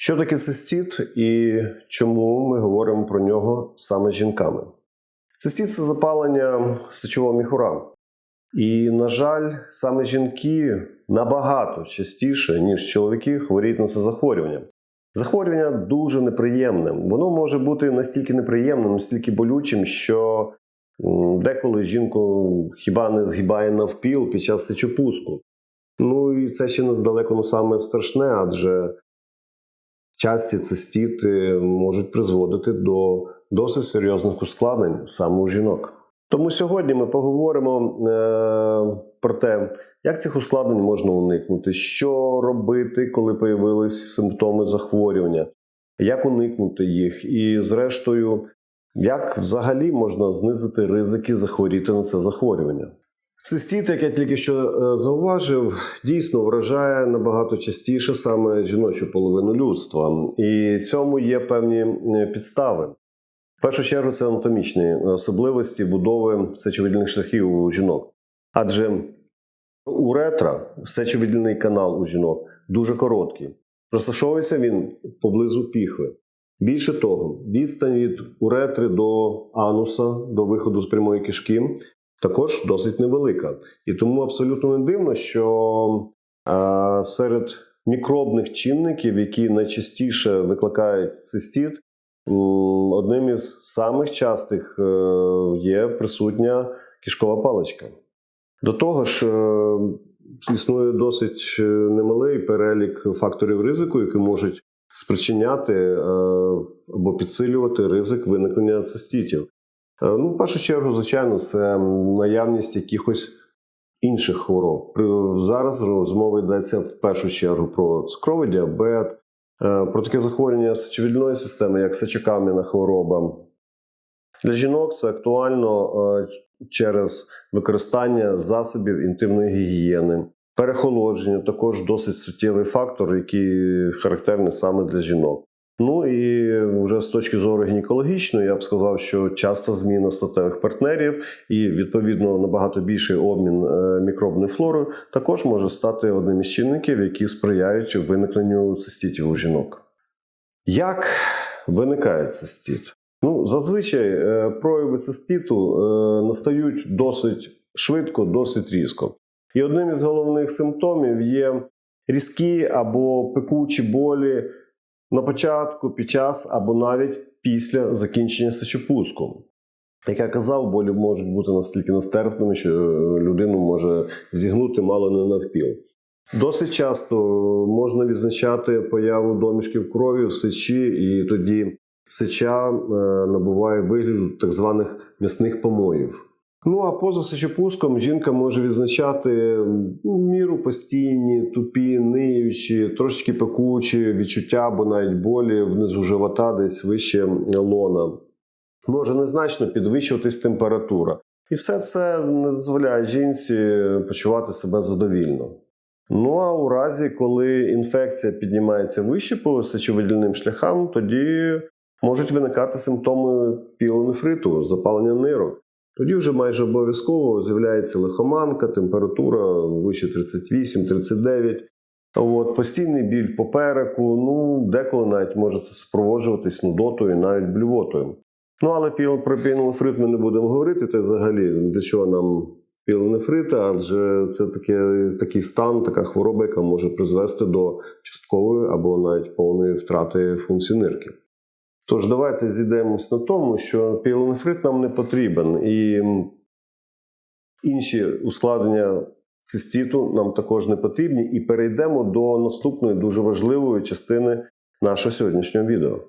Що таке цистіт і чому ми говоримо про нього саме жінками? Цистіт це запалення сечового міхура. І, на жаль, саме жінки набагато частіше, ніж чоловіки, хворіють на це захворювання. Захворювання дуже неприємне. Воно може бути настільки неприємним, настільки болючим, що деколи жінку хіба не згибає навпіл під час сечопуску. Ну і це ще недалеко не саме страшне, адже часті цистіти можуть призводити до досить серйозних ускладнень саме у жінок. Тому сьогодні ми поговоримо е, про те, як цих ускладнень можна уникнути, що робити, коли появились симптоми захворювання, як уникнути їх, і, зрештою, як взагалі можна знизити ризики захворіти на це захворювання. Цистіт, як я тільки що е, зауважив, дійсно вражає набагато частіше саме жіночу половину людства, і цьому є певні е, підстави. В першу чергу це анатомічні особливості будови сечовидільних шляхів у жінок. Адже уретра, сечовидільний канал у жінок, дуже короткий. Розташовується він поблизу піхви. Більше того, відстань від уретри до ануса, до виходу з прямої кишки, також досить невелика. І тому абсолютно не дивно, що серед мікробних чинників, які найчастіше викликають цистіт, одним із самих частих е, є присутня кишкова паличка. До того ж, е, існує досить е, немалий перелік факторів ризику, які можуть спричиняти або підсилювати ризик виникнення цистітів. Е, Ну, в першу чергу, звичайно, це наявність якихось інших хвороб. Зараз розмова йдеться в першу чергу про цукровий діабет, е, про таке захворювання сечовидільної системи, як сечокам'яна хвороба. Для жінок це актуально е, через використання засобів інтимної гігієни. Перехолодження також досить суттєвий фактор, який характерний саме для жінок. Ну і вже з точки зору гінекологічної, я б сказав, що часта зміна статевих партнерів і відповідно набагато більший обмін е, мікробною флорою також може стати одним із чинників, які сприяють виникненню циститів у жінок. Як виникає цистит? Ну, зазвичай е, прояви циститу е, настають досить швидко, досить різко. І одним із головних симптомів є різкі або пекучі болі на початку, під час або навіть після закінчення сечопуску. Як я казав, болі можуть бути настільки нестерпними, що людину може зігнути мало не навпіл. Досить часто можна відзначати появу домішків крові в сечі, і тоді сеча е, набуває вигляду так званих м'ясних помоїв. Ну а поза сечопуском жінка може відзначати ну, міру постійні, тупі, ниючі, трошечки пекучі відчуття або навіть болі внизу живота, десь вище лона. Може незначно підвищуватись температура. І все це не дозволяє жінці почувати себе задовільно. Ну а у разі, коли інфекція піднімається вище по сечовидільним шляхам, тоді можуть виникати симптоми пілонефриту, запалення нирок. Тоді вже майже обов'язково з'являється лихоманка, температура вище 38-39. От, постійний біль попереку, ну деколи навіть може це супроводжуватись нудотою, навіть блювотою. Ну але про піленефрит ми не будемо говорити, та взагалі для чого нам піленефрит, адже це таке, такий стан, така хвороба, яка може призвести до часткової або навіть повної втрати функцій нирки. Тож давайте зійдемось на тому, що піленефрит нам не потрібен, і інші ускладнення цистіту нам також не потрібні. І перейдемо до наступної дуже важливої частини нашого сьогоднішнього відео.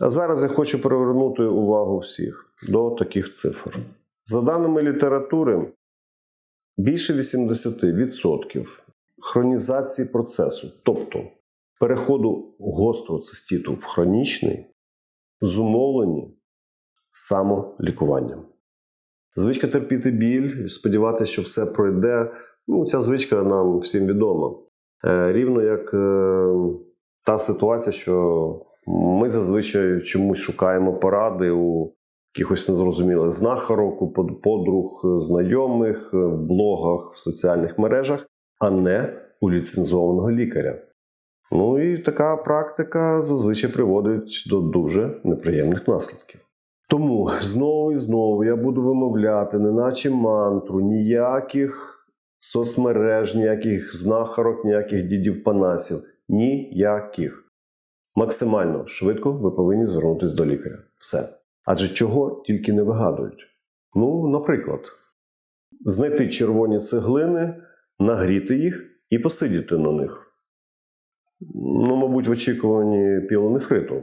А зараз я хочу привернути увагу всіх до таких цифр. За даними літератури, більше 80% хронізації процесу, тобто переходу гострого цистіту в хронічний, зумовлені самолікуванням. Звичка терпіти біль, сподіватися, що все пройде. Ну, ця звичка нам всім відома. Е, рівно як е, та ситуація, що ми зазвичай чомусь шукаємо поради у якихось незрозумілих знахарок, подруг, знайомих, в блогах, в соціальних мережах, а не у ліцензованого лікаря. Ну і така практика зазвичай приводить до дуже неприємних наслідків. Тому знову і знову я буду вимовляти, неначе мантру, ніяких соцмереж, ніяких знахарок, ніяких дідів панасів. Ніяких. Максимально швидко ви повинні звернутися до лікаря. Все. Адже чого тільки не вигадують. Ну, наприклад, знайти червоні цеглини, нагріти їх і посидіти на них. Ну, мабуть, в очікуванні пілонефриту.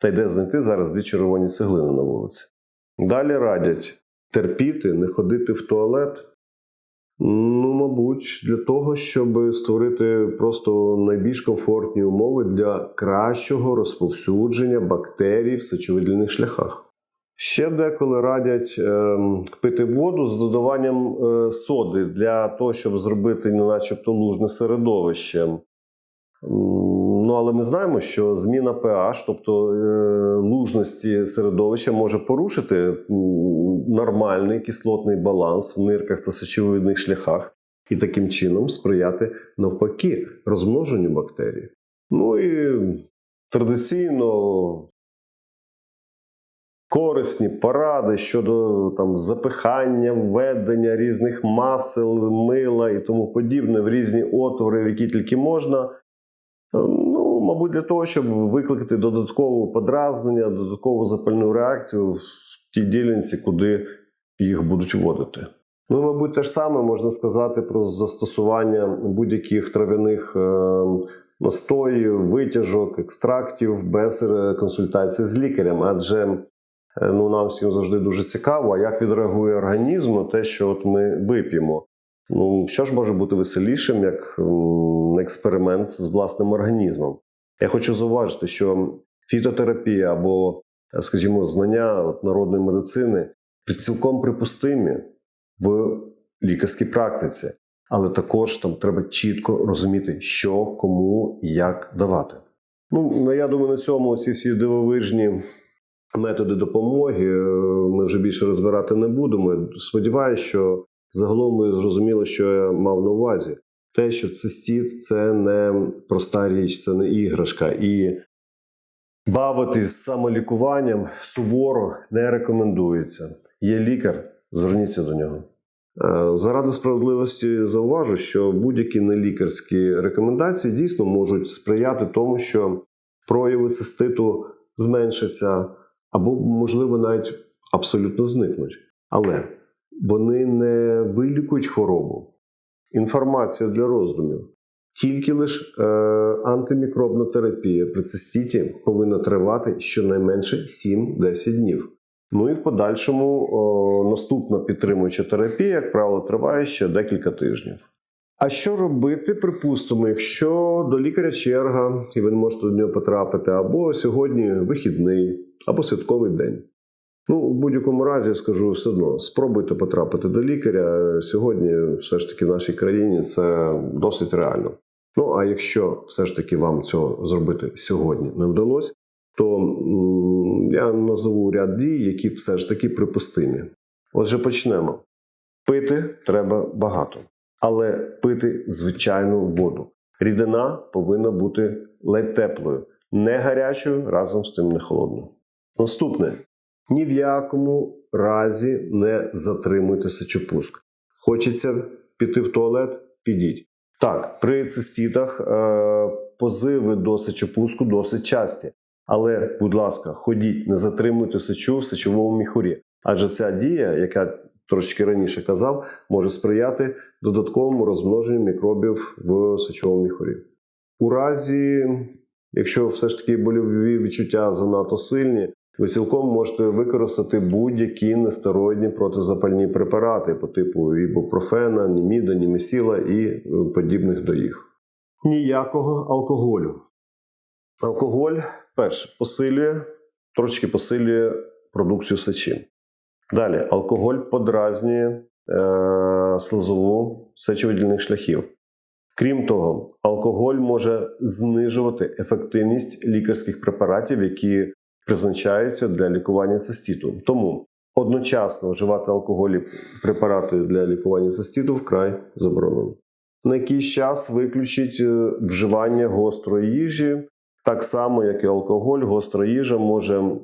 Та й де знайти зараз дві червоні цеглини на вулиці. Далі радять терпіти, не ходити в туалет. Ну, мабуть, для того, щоб створити просто найбільш комфортні умови для кращого розповсюдження бактерій в сечовидільних шляхах. Ще деколи радять е, пити воду з додаванням е, соди для того, щоб зробити начебто лужне середовище. Ну, але ми знаємо, що зміна pH, тобто е, лужності середовища, може порушити нормальний кислотний баланс в нирках та сечовидних шляхах і таким чином сприяти навпаки розмноженню бактерій. Ну і традиційно корисні поради щодо там запихання, введення різних масел, мила і тому подібне в різні отвори, в які тільки можна. Мабуть, для того, щоб викликати додаткове подразнення, додаткову запальну реакцію в тій ділянці, куди їх будуть вводити. Ну, мабуть, те ж саме можна сказати про застосування будь-яких трав'яних е, настоїв, витяжок, екстрактів без е, консультації з лікарем, адже е, ну, нам всім завжди дуже цікаво, як відреагує організм на те, що от ми вип'ємо. Ну, що ж може бути веселішим, як експеримент з власним організмом? Я хочу зауважити, що фітотерапія або, скажімо, знання народної медицини цілком припустимі в лікарській практиці, але також там треба чітко розуміти, що кому і як давати. Ну, я думаю, на цьому ці всі дивовижні методи допомоги е, ми вже більше розбирати не будемо. Сподіваюся, що загалом ми зрозуміли, що я мав на увазі. Те, що цистіт це не проста річ, це не іграшка. І бавитись самолікуванням суворо не рекомендується. Є лікар, зверніться до нього. Е, Заради справедливості зауважу, що будь-які нелікарські рекомендації дійсно можуть сприяти тому, що прояви циститу зменшаться, або, можливо, навіть абсолютно зникнуть. Але вони не вилікують хворобу. Інформація для роздумів. Тільки лише е, антимікробна терапія при цистіті повинна тривати щонайменше 7-10 днів. Ну і в подальшому о, наступна підтримуюча терапія, як правило, триває ще декілька тижнів. А що робити, припустимо, якщо до лікаря черга, і ви можете до нього потрапити, або сьогодні вихідний, або святковий день? Ну, в будь-якому разі скажу все одно, спробуйте потрапити до лікаря. Сьогодні, все ж таки, в нашій країні це досить реально. Ну а якщо все ж таки вам цього зробити сьогодні не вдалося, то я назову ряд дій, які все ж таки припустимі. Отже, почнемо. Пити треба багато, але пити звичайну воду. Рідина повинна бути ледь теплою, не гарячою, разом з тим не холодною. Наступне ні в якому разі не затримуйте сечопуск. Хочеться піти в туалет? Підіть. Так, при цистітах е, позиви до сечопуску досить часті. Але, будь ласка, ходіть, не затримуйте сечу в сечовому міхурі. Адже ця дія, яка трошки раніше казав, може сприяти додатковому розмноженню мікробів в сечовому міхурі. У разі, якщо все ж таки больові відчуття занадто сильні, ви цілком можете використати будь-які нестероїдні протизапальні препарати по типу ібупрофена, німіда, німесіла і е, подібних до їх. Ніякого алкоголю. Алкоголь, перше, посилює, трошки посилює продукцію сечі. Далі, алкоголь подразнює е, слизову сечовидільних шляхів. Крім того, алкоголь може знижувати ефективність лікарських препаратів, які призначаються для лікування цистіту. Тому одночасно вживати алкоголі препарати для лікування цистіту вкрай заборонено. на якийсь час виключить е, вживання гострої їжі. Так само, як і алкоголь, гостра їжа може е,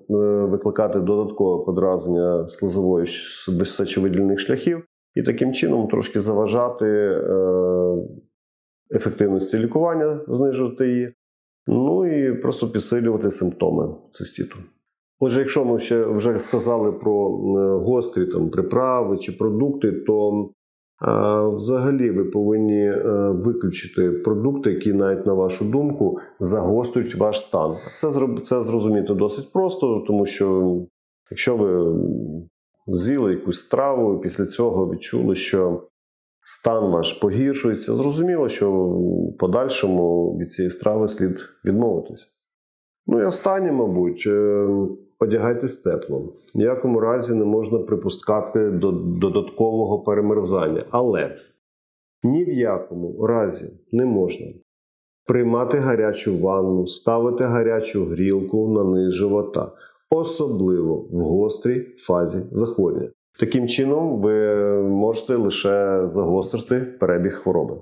викликати додаткове подразнення слизової сечовидільних шляхів і таким чином трошки заважати е, ефективності лікування, знижувати її, ну і просто підсилювати симптоми цистіту. Отже, якщо ми ще вже сказали про е, гострі там, приправи чи продукти, то а, взагалі ви повинні е, виключити продукти, які, навіть на вашу думку, загострюють ваш стан. Це, це зрозуміти досить просто, тому що якщо ви з'їли якусь страву і після цього відчули, що стан ваш погіршується, зрозуміло, що в подальшому від цієї страви слід відмовитися. Ну і останнє, мабуть, е, одягайтесь тепло. Ніякому разі не можна припускати до додаткового перемерзання. Але ні в якому разі не можна приймати гарячу ванну, ставити гарячу грілку на низ живота, особливо в гострій фазі захворювання. Таким чином, ви можете лише загострити перебіг хвороби.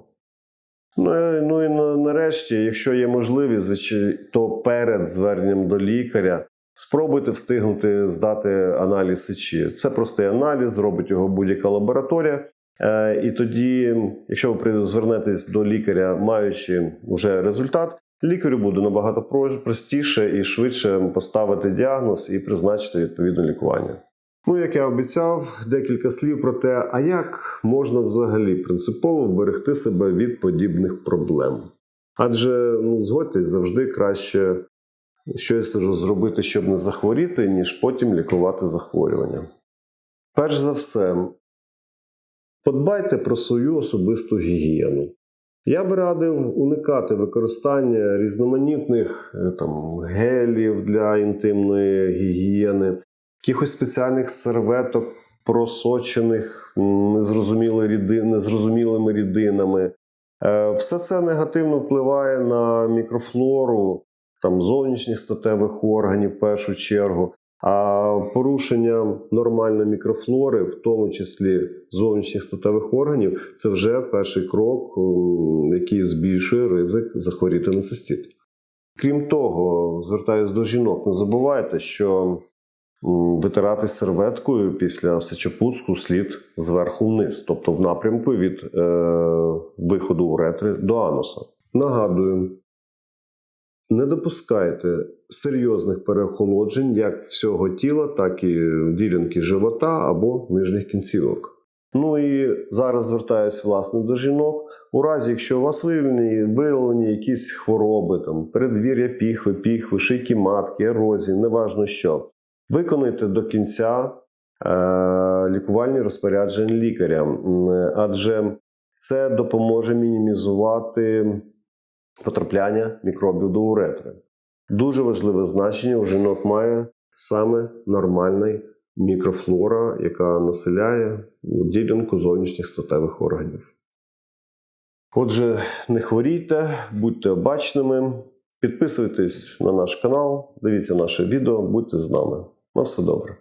Ну, ну і нарешті, якщо є можливість, то перед зверненням до лікаря спробуйте встигнути здати аналіз сечі. Це простий аналіз, зробить його будь-яка лабораторія. Е, І тоді, якщо ви звернетесь до лікаря, маючи вже результат, лікарю буде набагато простіше і швидше поставити діагноз і призначити відповідне лікування. Ну, як я обіцяв, декілька слів про те, а як можна взагалі принципово вберегти себе від подібних проблем. Адже, ну, згодьтесь, завжди краще щось зробити, щоб не захворіти, ніж потім лікувати захворювання. Перш за все, подбайте про свою особисту гігієну. Я б радив уникати використання різноманітних е, там, гелів для інтимної гігієни, якихось спеціальних серветок, просочених незрозумілими ріди- незрозумілими рідинами. Е, Все це негативно впливає на мікрофлору там, зовнішніх статевих органів в першу чергу. А порушення нормальної мікрофлори, в тому числі зовнішніх статевих органів, це вже перший крок, який збільшує ризик захворіти на цистит. Крім того, звертаюсь до жінок, не забувайте, що витирати серветкою після сечопуску слід зверху вниз, тобто в напрямку від е, виходу уретри до ануса. Нагадую, не допускайте серйозних переохолоджень як всього тіла, так і ділянки живота або нижніх кінцівок. Ну і зараз звертаюсь власне до жінок. У разі, якщо у вас виявлені, виявлені якісь хвороби, там передвір'я піхви, піхви, шийки матки, ерозії, неважно що, виконуйте до кінця е- лікувальні розпорядження лікаря, адже це допоможе мінімізувати потрапляння мікробів до уретри. Дуже важливе значення у жінок має саме нормальна мікрофлора, яка населяє ділянку зовнішніх статевих органів. Отже, не хворійте, будьте обачними, підписуйтесь на наш канал, дивіться наше відео, будьте з нами. На все добре.